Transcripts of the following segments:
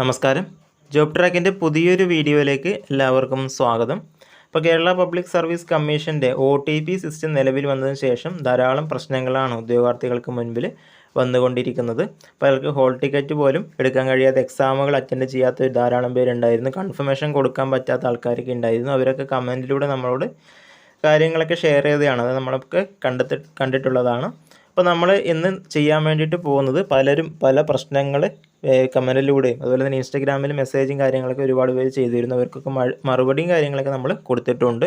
നമസ്കാരം. ജോബ് ട്രാക്കിന്റെ പുതിയൊരു വീഡിയോയിലേക്ക് എല്ലാവർക്കും സ്വാഗതം. ഇപ്പോൾ കേരള പബ്ലിക് സർവീസ് കമ്മീഷന്റെ ഒ ടി പി സിസ്റ്റം നിലവിൽ വന്നതിന് ശേഷം ധാരാളം പ്രശ്നങ്ങളാണ് ഉദ്യോഗാർത്ഥികൾക്ക് മുൻപിൽ വന്നുകൊണ്ടിരിക്കുന്നത്. പലർക്ക് ഹോൾ ടിക്കറ്റ് പോലും എടുക്കാൻ കഴിയാത്ത എക്സാമുകൾ അറ്റൻഡ് ചെയ്യാത്ത ധാരാളം പേരുണ്ടായിരുന്നു. കൺഫർമേഷൻ കൊടുക്കാൻ പറ്റാത്ത ആൾക്കാരൊക്കെ ഉണ്ടായിരുന്നു. അവരൊക്കെ കമന്റിലൂടെ നമ്മളോട് കാര്യങ്ങളൊക്കെ ഷെയർ ചെയ്തതാണ്. അത് നമ്മളൊക്കെ കണ്ടെത്തി കണ്ടിട്ടുള്ളതാണ്. അപ്പോൾ നമ്മൾ ഇന്ന് ചെയ്യാൻ വേണ്ടിയിട്ട് പോകുന്നത് പലരും പല പ്രശ്നങ്ങൾ കമന്റിലൂടെയും അതുപോലെ തന്നെ ഇൻസ്റ്റാഗ്രാമിൽ മെസ്സേജും കാര്യങ്ങളൊക്കെ ഒരുപാട് പേര് ചെയ്തിരുന്നു അവർക്കൊക്കെ മറുപടിയും കാര്യങ്ങളൊക്കെ നമ്മൾ കൊടുത്തിട്ടുണ്ട്.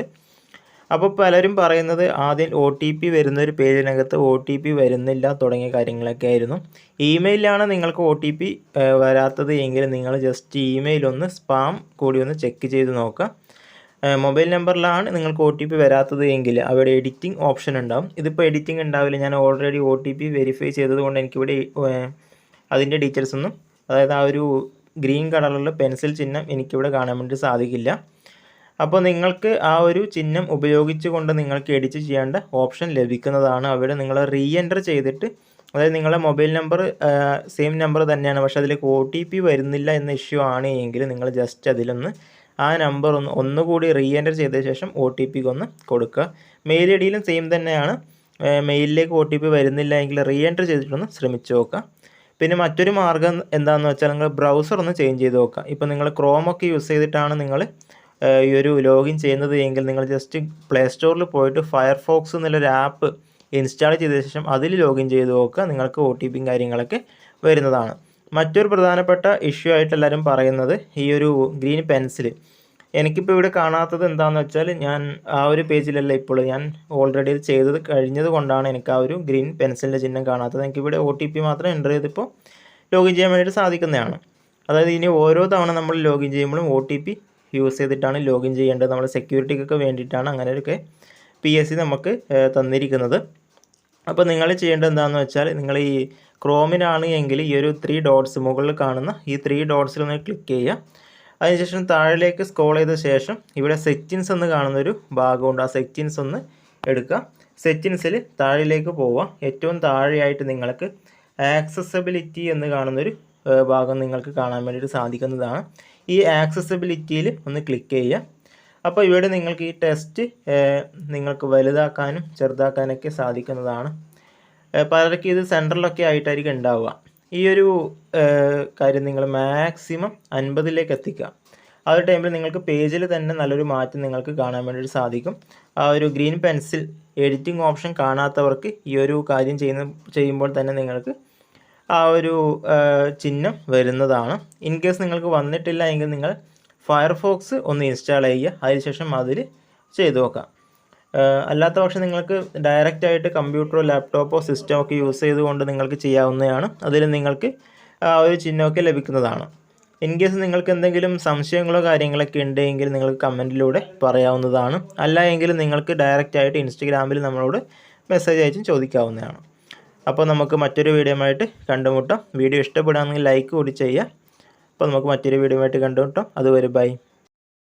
അപ്പോൾ പലരും പറയുന്നത് ആദ്യം ഒ ടി പി വരുന്ന ഒരു പേജിനകത്ത് ഒ ടി പി വരുന്നില്ല തുടങ്ങിയ കാര്യങ്ങളൊക്കെ ആയിരുന്നു. ഇമെയിലാണ് നിങ്ങൾക്ക് ഒ ടി പി വരാത്തത് എങ്കിൽ നിങ്ങൾ ജസ്റ്റ് ഇമെയിൽ ഒന്ന് സ്പാം കൂടി ഒന്ന് ചെക്ക് ചെയ്ത് നോക്കുക. മൊബൈൽ നമ്പറിലാണ് നിങ്ങൾക്ക് ഒ ടി പി വരാത്തത് എങ്കിൽ അവിടെ എഡിറ്റിംഗ് ഓപ്ഷൻ ഉണ്ടാവും. ഇതിപ്പോൾ എഡിറ്റിംഗ് ഉണ്ടാവില്ല. ഞാൻ already O T P verify ചെയ്തതുകൊണ്ട് എനിക്കിവിടെ അതിന്റെ ഡീറ്റെയിൽസ് ഒന്നും അതായത് ആ ഒരു ഗ്രീൻ കളറിലുള്ള പെൻസിൽ ചിഹ്നം എനിക്കിവിടെ കാണാൻ വേണ്ടി സാധിക്കില്ല. അപ്പോൾ നിങ്ങൾക്ക് ആ ഒരു ചിഹ്നം ഉപയോഗിച്ചുകൊണ്ട് നിങ്ങൾക്ക് എഡിറ്റ് ചെയ്യേണ്ട ഓപ്ഷൻ ലഭിക്കുന്നതാണ്. അവിടെ നിങ്ങൾ റീ എന്റർ ചെയ്തിട്ട് അതായത് നിങ്ങളുടെ മൊബൈൽ നമ്പർ സെയിം നമ്പർ തന്നെയാണ്. പക്ഷേ അതിലേക്ക് ഒ ടി പി വരുന്നില്ല എന്ന ഇഷ്യൂ ആണ് എങ്കിൽ നിങ്ങൾ ജസ്റ്റ് അതിലൊന്ന് ആ നമ്പർ ഒന്ന് ഒന്നുകൂടി റീ എന്റർ ചെയ്ത ശേഷം ഒ ടി പിക്ക് ഒന്ന് കൊടുക്കുക. മെയിൽ ഐ ഡിയിലും സെയിം തന്നെയാണ്. മെയിലിലേക്ക് ഒ ടി പി വരുന്നില്ല എങ്കിൽ റീ എന്റർ ചെയ്തിട്ടൊന്ന് ശ്രമിച്ചു നോക്കുക. പിന്നെ മറ്റൊരു മാർഗം എന്താണെന്ന് വെച്ചാൽ നിങ്ങൾ ബ്രൗസർ ഒന്ന് ചേഞ്ച് ചെയ്ത് നോക്കുക. ഇപ്പോൾ നിങ്ങൾ ക്രോമൊക്കെ യൂസ് ചെയ്തിട്ടാണ് നിങ്ങൾ ഈ ഒരു ലോഗിൻ ചെയ്യുന്നത് എങ്കിൽ നിങ്ങൾ ജസ്റ്റ് പ്ലേ സ്റ്റോറിൽ പോയിട്ട് ഫയർഫോക്സ് എന്നുള്ളൊരു ആപ്പ് ഇൻസ്റ്റാൾ ചെയ്ത ശേഷം അതിൽ ലോഗിൻ ചെയ്ത് നോക്കുക. നിങ്ങൾക്ക് ഒ ടി പിയും കാര്യങ്ങളൊക്കെ വരുന്നതാണ്. മറ്റൊരു പ്രധാനപ്പെട്ട ഇഷ്യൂ ആയിട്ട് എല്ലാവരും പറയുന്നത് ഈ ഒരു ഗ്രീൻ പെൻസിൽ എനിക്കിപ്പോൾ ഇവിടെ കാണാത്തത് എന്താണെന്ന് വെച്ചാൽ ഞാൻ ആ ഒരു പേജിലല്ല ഇപ്പോൾ ഞാൻ ഓൾറെഡി ചെയ്തത് കഴിഞ്ഞത് കൊണ്ടാണ് എനിക്ക് ആ ഒരു ഗ്രീൻ പെൻസിലിന്റെ ചിഹ്നം കാണാത്തത്. എനിക്കിവിടെ ഒ ടി പി മാത്രം എന്റർ ചെയ്തിപ്പോൾ ലോഗിൻ ചെയ്യാൻ വേണ്ടിയിട്ട് സാധിക്കുന്നതാണ്. അതായത് ഇനി ഓരോ തവണ നമ്മൾ ലോഗിൻ ചെയ്യുമ്പോഴും ഒ ടി പി യൂസ് ചെയ്തിട്ടാണ് ലോഗിൻ ചെയ്യേണ്ടത്. നമ്മൾ സെക്യൂരിറ്റിക്കൊക്കെ വേണ്ടിയിട്ടാണ് അങ്ങനെയൊക്കെ പി എസ് സി നമുക്ക് തന്നിരിക്കുന്നത്. അപ്പോൾ നിങ്ങൾ ചെയ്യേണ്ടത് എന്താണെന്ന് വെച്ചാൽ നിങ്ങൾ ഈ ക്രോമിനാണ് എങ്കിൽ ഈ ഒരു ത്രീ ഡോട്ട്സ് മുകളിൽ കാണുന്ന ഈ ത്രീ ഡോട്ട്സിൽ ഒന്ന് ക്ലിക്ക് ചെയ്യുക. അതിനുശേഷം താഴേക്ക് സ്ക്രോൾ ചെയ്ത ശേഷം ഇവിടെ സെറ്റിൻസ് എന്ന് കാണുന്നൊരു ഭാഗമുണ്ട്. ആ സെറ്റിൻസ് ഒന്ന് എടുക്കുക. സെറ്റിൻസിൽ താഴേക്ക് പോവുക. ഏറ്റവും താഴെയായിട്ട് നിങ്ങൾക്ക് ആക്സസബിലിറ്റി എന്ന് കാണുന്നൊരു ഭാഗം നിങ്ങൾക്ക് കാണാൻ വേണ്ടിയിട്ട് സാധിക്കുന്നതാണ്. ഈ ആക്സസബിലിറ്റിയിൽ ഒന്ന് ക്ലിക്ക് ചെയ്യുക. അപ്പോൾ ഇവിടെ നിങ്ങൾക്ക് ഈ ടെസ്റ്റ് നിങ്ങൾക്ക് വലുതാക്കാനും ചെറുതാക്കാനൊക്കെ സാധിക്കുന്നതാണ്. പലർക്കും ഇത് സെന്ററിലൊക്കെ ആയിട്ടായിരിക്കും ഉണ്ടാവുക. ഈ ഒരു കാര്യം നിങ്ങൾ മാക്സിമം അൻപതിലേക്ക് എത്തിക്കുക. ആ ഒരു ടൈമിൽ നിങ്ങൾക്ക് പേജിൽ തന്നെ നല്ലൊരു മാറ്റം നിങ്ങൾക്ക് കാണാൻ വേണ്ടിയിട്ട് സാധിക്കും. ആ ഒരു ഗ്രീൻ പെൻസിൽ എഡിറ്റിംഗ് ഓപ്ഷൻ കാണാത്തവർക്ക് ഈ ഒരു കാര്യം ചെയ്യുന്ന ചെയ്യുമ്പോൾ തന്നെ നിങ്ങൾക്ക് ആ ഒരു ചിഹ്നം വരുന്നതാണ്. ഇൻ കേസ് നിങ്ങൾക്ക് വന്നിട്ടില്ല എങ്കിൽ നിങ്ങൾ ഫയർഫോക്സ് ഒന്ന് ഇൻസ്റ്റാൾ ചെയ്യുക. അതിനുശേഷം അതിൽ ചെയ്തു നോക്കാം. അല്ലാത്ത പക്ഷം നിങ്ങൾക്ക് ഡയറക്റ്റ് ആയിട്ട് കമ്പ്യൂട്ടറോ ലാപ്ടോപ്പോ സിസ്റ്റമോ ഒക്കെ യൂസ് ചെയ്തുകൊണ്ട് നിങ്ങൾക്ക് ചെയ്യാവുന്നതാണ്. അതിൽ നിങ്ങൾക്ക് ആ ഒരു ചിഹ്നമൊക്കെ ലഭിക്കുന്നതാണ്. ഇൻ കേസ് നിങ്ങൾക്ക് എന്തെങ്കിലും സംശയങ്ങളോ കാര്യങ്ങളൊക്കെ ഉണ്ടെങ്കിൽ നിങ്ങൾക്ക് കമന്റിലൂടെ പറയാവുന്നതാണ്. അല്ല എങ്കിൽ നിങ്ങൾക്ക് ഡയറക്റ്റ് ആയിട്ട് ഇൻസ്റ്റഗ്രാമിൽ നമ്മളോട് മെസ്സേജ് അയച്ചും ചോദിക്കാവുന്നതാണ്. അപ്പോൾ നമുക്ക് മറ്റൊരു വീഡിയോ ആയിട്ട് കണ്ടുമുട്ടാം. വീഡിയോ ഇഷ്ടപ്പെടുകയാണെങ്കിൽ ലൈക്ക് കൂടി ചെയ്യുക. അപ്പോൾ നമുക്ക് മറ്റൊരു വീഡിയോ ആയിട്ട് കണ്ടുമുട്ടാം. അതുവരെ ബൈ.